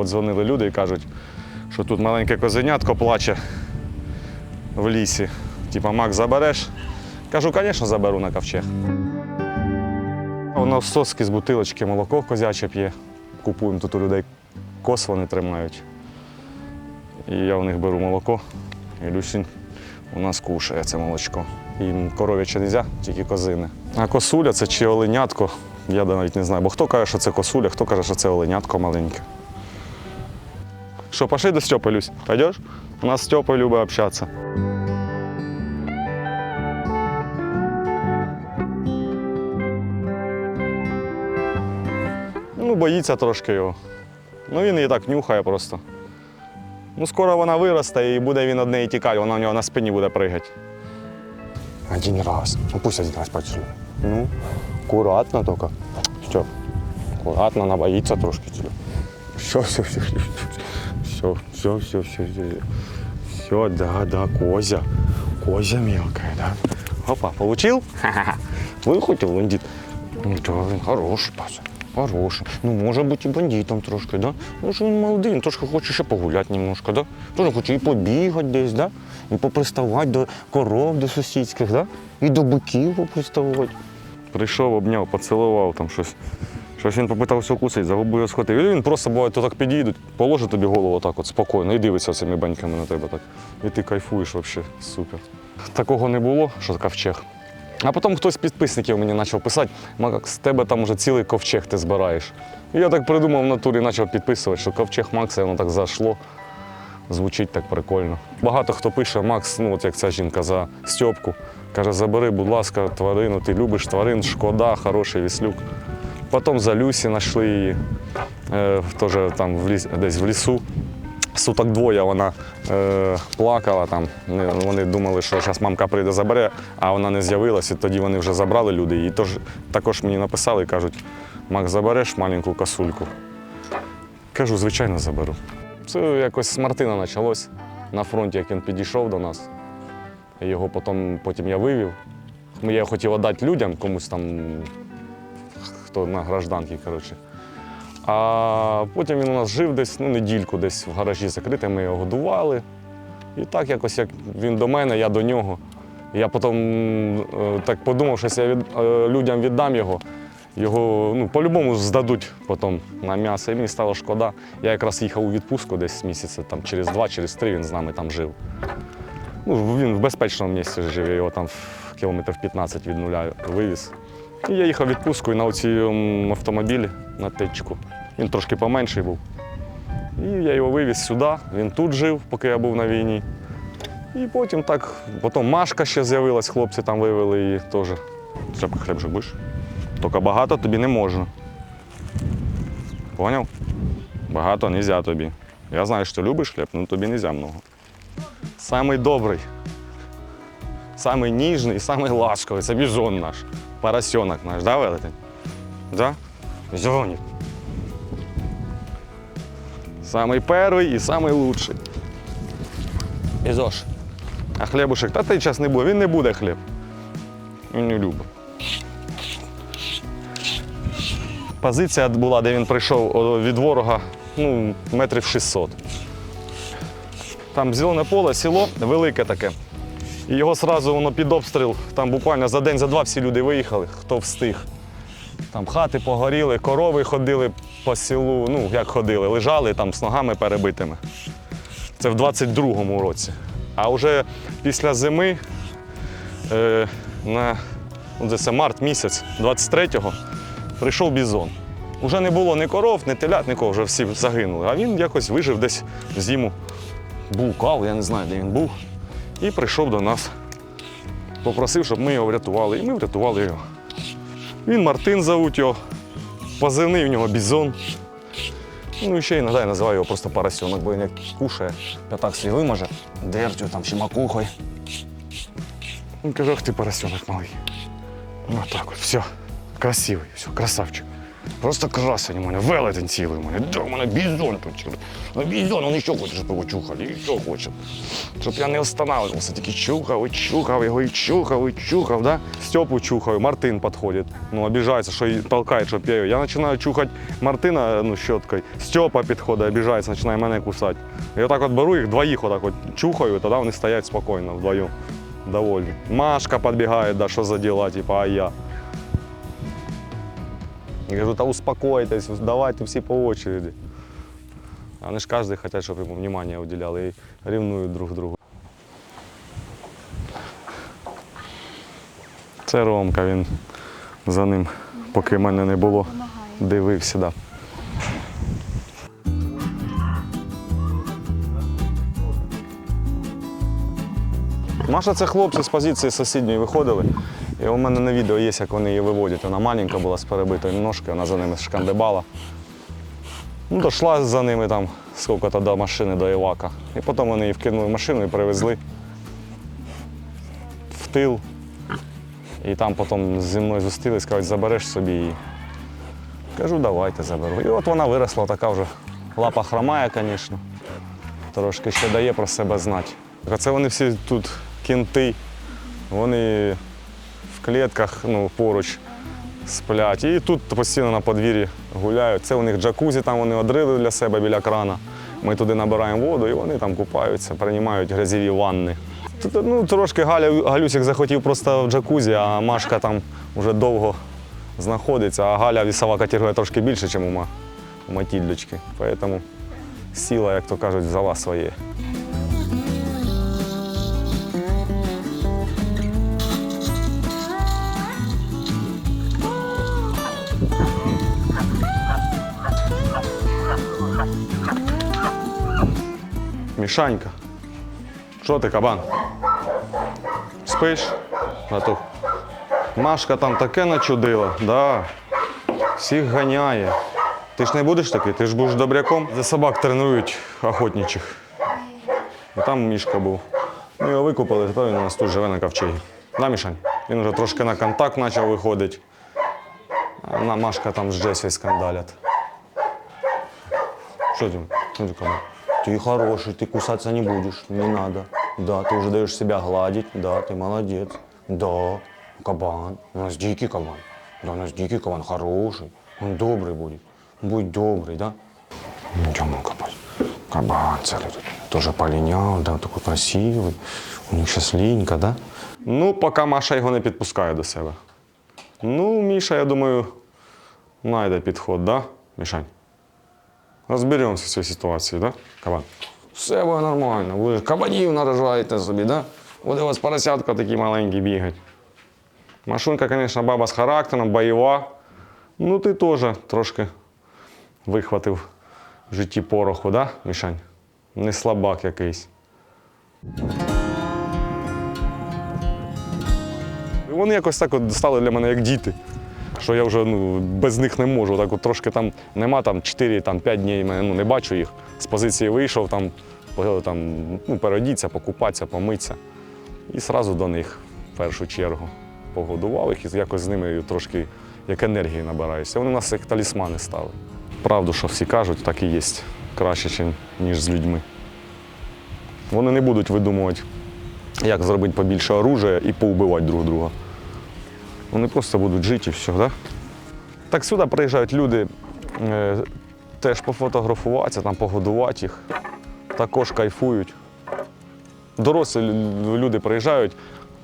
подзвонили люди і кажуть, що тут маленьке козенятко плаче в лісі. Типа, Мак, забереш? Кажу, звісно, заберу на ковчег. Воно в соски з бутилочки молоко козяче п'є. Купуємо тут у людей кос вони тримають. І я у них беру молоко, і Люсінь у нас кушає це молочко. Їм коров'яче не можна, тільки козине. А косуля це чи оленятко, я навіть не знаю. Бо хто каже, що це косуля, хто каже, що це оленятко маленьке. Що, пошли до Стьопи, Люсь? Пойдеш? У нас Стьопа любить общатися. Ну, боїться трошки його. Ну, він її так нюхає просто. Ну, скоро вона виросте і буде він од неї тікати, вона у нього на спині буде пригати. Один раз. Ну пусть один раз почну. Ну, аккуратно только. Все. Аккуратно, она боится трошки тебя. Все, все, все, все, все, все, все, все, все. Да, да, Козя. Козя мелкая, да. Опа, получив? Ха-ха-ха. Выхватил бандит. Ну, хороший пацан. Хороший. Ну, може бути і бандитом трошки, да? Ну, що він молодий, він трошки хоче ще погуляти немножко, да? Тоже хоче і побігати десь, да? І поприставати до коров, до сусідських, да? І до биків поприставати. Прийшов, обняв, поцілував там щось. Щось він попитався укусити, за губу його схватив. І він просто буває, то так підійдуть, положить тобі голову так от спокійно і дивиться цими баньками на тебе так. І ти кайфуєш взагалі, супер. Такого не було, що ковчег. А потім хтось з підписників мені почав писати, Макс, з тебе там вже цілий ковчег ти збираєш. І я так придумав в натурі, почав підписувати, що ковчег Макса, воно так зайшло. Звучить так прикольно. Багато хто пише, Макс, ну от як ця жінка за Стьопку. Каже, забери, будь ласка, тварину, ти любиш тварин, шкода, хороший віслюк. Потім за Люсі знайшли її е, теж там в ліс, десь в лісу. Суток двоє вона е, плакала там. Вони думали, що зараз мамка прийде забере, а вона не з'явилася. Тоді вони вже забрали люди. І тож, також мені написали і кажуть, Макс, забереш маленьку косульку. Кажу, звичайно, заберу. Це якось з Мартина почалось на фронті, як він підійшов до нас. Його потім, потім я вивів. Я хотів віддати людям, комусь там, хто на гражданці, коротше. А потім він у нас жив десь ну, недільку, десь в гаражі закритий, ми його годували. І так якось як він до мене, я до нього. Я потім е, так подумав, що я від, е, людям віддам його, його ну, по-любому здадуть потім на м'ясо. І мені стало шкода. Я якраз їхав у відпустку десь місяця, там, через два, через три він з нами там жив. Ну, він в безпечному місці жив, я його там в кілометрів 15 від нуля вивіз. І я їхав відпустку на цьому автомобілі на течку. Він трошки поменший був. І я його вивіз сюди, він тут жив, поки я був на війні. І потім так, потім Машка ще з'явилась, хлопці там вивели її теж. Треба хліб же будеш. Тільки багато тобі не можна. Поняв? Багато не можна тобі. Я знаю, що любиш хліб, але тобі не можна много. Самий добрий, самий ніжний, самий ласковий це біжон наш. Поросенок наш, да, велетень? Да? Бізонік. Самий перший і самий лучший. Ізош. А хлібушек, та той час не буде, він не буде хліб. Він не любить. Позиція була, де він прийшов від ворога ну, метрів 600. Там зелене поле, село велике таке. І його одразу воно під обстріл. Там буквально за день, за два всі люди виїхали, хто встиг. Там хати погоріли, корови ходили по селу, ну як ходили, лежали там з ногами перебитими. Це в 22-му році. А вже після зими, е, на ну, це март місяць, 23-го, прийшов бізон. Уже не було ні коров, ні телят, нікого, вже всі загинули. А він якось вижив десь в зиму. Блукав, я не знаю, де він був. І прийшов до нас. Попросив, щоб ми його врятували. І ми врятували його. Він Мартин зовуть його, позивний в нього бізон. Ну і ще іноді я називаю його просто поросенок, бо він як кушає, п'ятак свій вимаже, дертю там чи макухою. Він каже, ах ти поросенок малий. Ну так от, все, красивий, все, красавчик. Просто красень у мене, велетень цілий у мене. Да, у мене бізон тут. Ну бізон, він ще хоче, щоб його чухали, і що хоче. Щоб я не останавливався, тільки чухав, і чухав його, і чухав, і чухав, да? Степу чухаю, Мартин підходить. Ну, обіжається, що толкає, щоб я. Я починаю чухати Мартина ну, щоткою. Степа підходить, обіжається, починає мене кусати. І отак от беру їх двоїх, отак от чухаю, і тоді вони стоять спокійно вдвоєм. Довольні. Машка підбігає, да, що за діла, типа, а я. Я кажу, та успокойтесь, давайте всі по очереді. Вони ж кожен хочуть, щоб йому внимання уділяли і рівнують друг другу. Це Ромка, він за ним, поки мене не було, дивився. Да. Маша це хлопці з позиції сусідньої виходили. І у мене на відео є, як вони її виводять. Вона маленька була з перебитою ножкою, вона за ними шкандибала. Ну, дошла за ними там скільки-то до машини, до Івака. І потім вони її вкинули в машину і привезли в тил. І там потім зі мною зустрілись, кажуть, забереш собі її. Кажу, давайте заберу. І от вона виросла, така вже лапа хромає, звісно. Трошки ще дає про себе знати. А це вони всі тут кінти, вони клітках ну, поруч сплять. І тут постійно на подвір'ї гуляють. Це у них джакузі, там вони одрили для себе біля крана. Ми туди набираємо воду і вони там купаються, приймають грязєві ванни. Ну, трошки Галя, Галюсик захотів просто в джакузі, а Машка там вже довго знаходиться, а Галя вісова категорія трошки більше, ніж у Матільдочки. Тому сіла, як то кажуть, взяла своє. Мішанька. Що ти, кабан? Спиш? Братух? Машка там таке начудила, да. Всіх ганяє. Ти ж не будеш такий, ти ж будеш добряком. За собак тренують охотничих. І там мішка був. Ми його викупили, тепер він у нас тут живе на ковчегі. Да, Мішань? Він вже трошки на контакт почав виходити. А Машка там з Джесі скандалять. Что ты? Ну, ты кому? Ты хороший, ты кусаться не будешь, не надо. Да, ты уже даешь себя гладить, да, ты молодец. Да, кабан, у нас дикий кабан. Да, у нас дикий кабан, хороший, он добрый будет. Будь добрый, да? Идем, кабан. Кабан целый тут. Тоже полинял, да, такой красивый. У них сейчас линька, да? Ну, поки Маша його не підпускає до себе. Ну, Міша, я думаю, знайде підход, да, Мішань? Розберемося з цією ситуацією, да, кабан? Все буде нормально. Ви кабанів нарожаєте собі, да? Буде у вас поросятка такі маленькі бігати. Машунька, звісно, баба з характером, бойова. Ну, ти теж трошки вихватив в житті пороху, да, Мішань? Не слабак якийсь. Вони якось так от стали для мене як діти що я вже ну, без них не можу. Так от трошки там нема там 4 там, 5 днів, ну, не бачу їх. З позиції вийшов, там, там, ну, переодіться, покупатися, помитися. І одразу до них в першу чергу погодував їх і якось з ними трошки як енергії набираюся. Вони у нас як талісмани стали. Правду, що всі кажуть, так і є краще, ніж з людьми. Вони не будуть видумувати, як зробити побільше оружия і поубивати друг друга. Вони просто будуть жити і все, да? Так сюди приїжджають люди е, теж пофотографуватися, там, погодувати їх. Також кайфують. Дорослі люди приїжджають,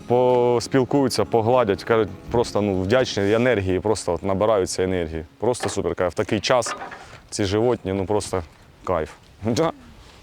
поспілкуються, погладять, кажуть, просто ну, вдячні енергії, просто от, набираються енергії. Просто супер кайф. В такий час ці животні, ну просто кайф.